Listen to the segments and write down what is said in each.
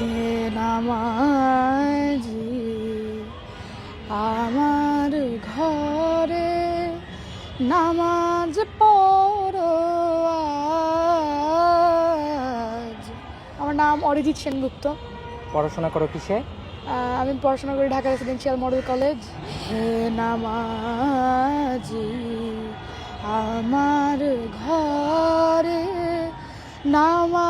হে নামাজি আমার ঘরে নামাজ পড়ো আমার নাম অরিজিৎ সেনগুপ্ত। পড়াশোনা করো কিসে? আমি পড়াশোনা করি ঢাকা রেসিডেন্সিয়াল মডেল কলেজ। হে নামাজি আমার ঘরে নামাজ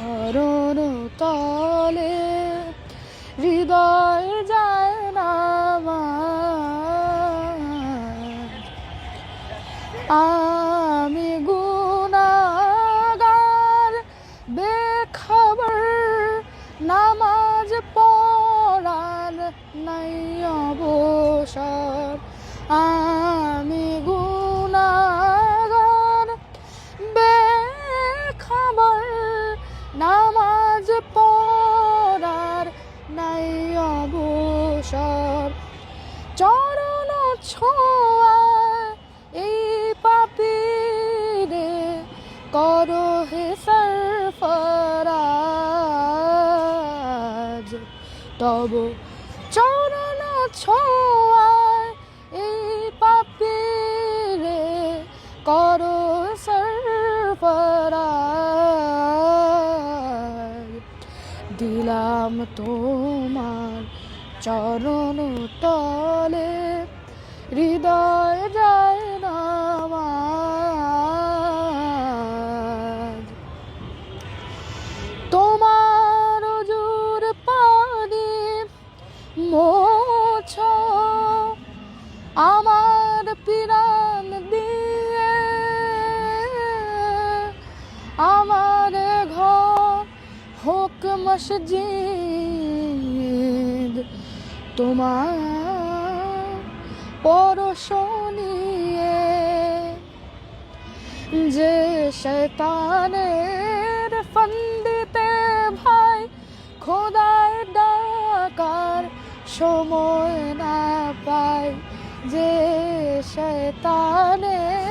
চরণ তলে হৃদয় যায় না আমি চরণ ছোঁয়া, এই পাপিরে করো হে সরফরাজ। তব চরণ ছোঁয়া, এই পাপিরে করো সরফরাজ। দিলাম তোমার চরণ তলে, হৃদয় যায় নামাজ তোমার জোর পানি মোছ, আমার পিরান দিয়ে, আমার ঘর হোক মসজিদ তোমার পরশনিয়ে যে শয়তানের ফন্দিতে ভাই খোদায় ডাকার সময় না পায়। যে শয়তানের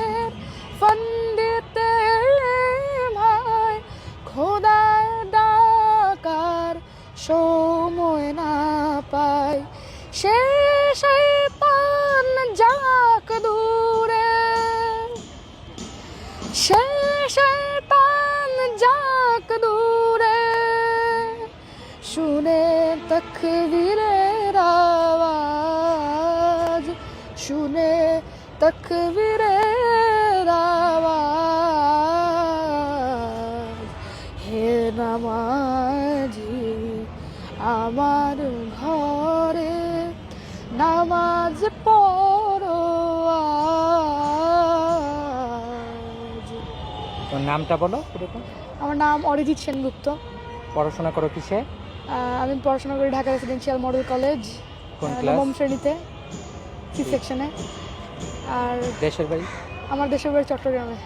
সে শয়তান যাক দূরে। সে শয়তান যাক দূরে। শুনে তকবীরের আওয়াজ শুনে তকবীরের নামাজ পড়ো তোর নামটা বলো এরকম আমার নাম অরিজিৎ সেনগুপ্ত। পড়াশোনা করো কিসে? আমি পড়াশোনা করি ঢাকা রেসিডেন্সিয়াল মডেল কলেজ। কোন ক্লাস? নবম শ্রেণীতে সি সেকশনে আর দেশের বাড়ি? আমার দেশের বাড়ি চট্টগ্রামে।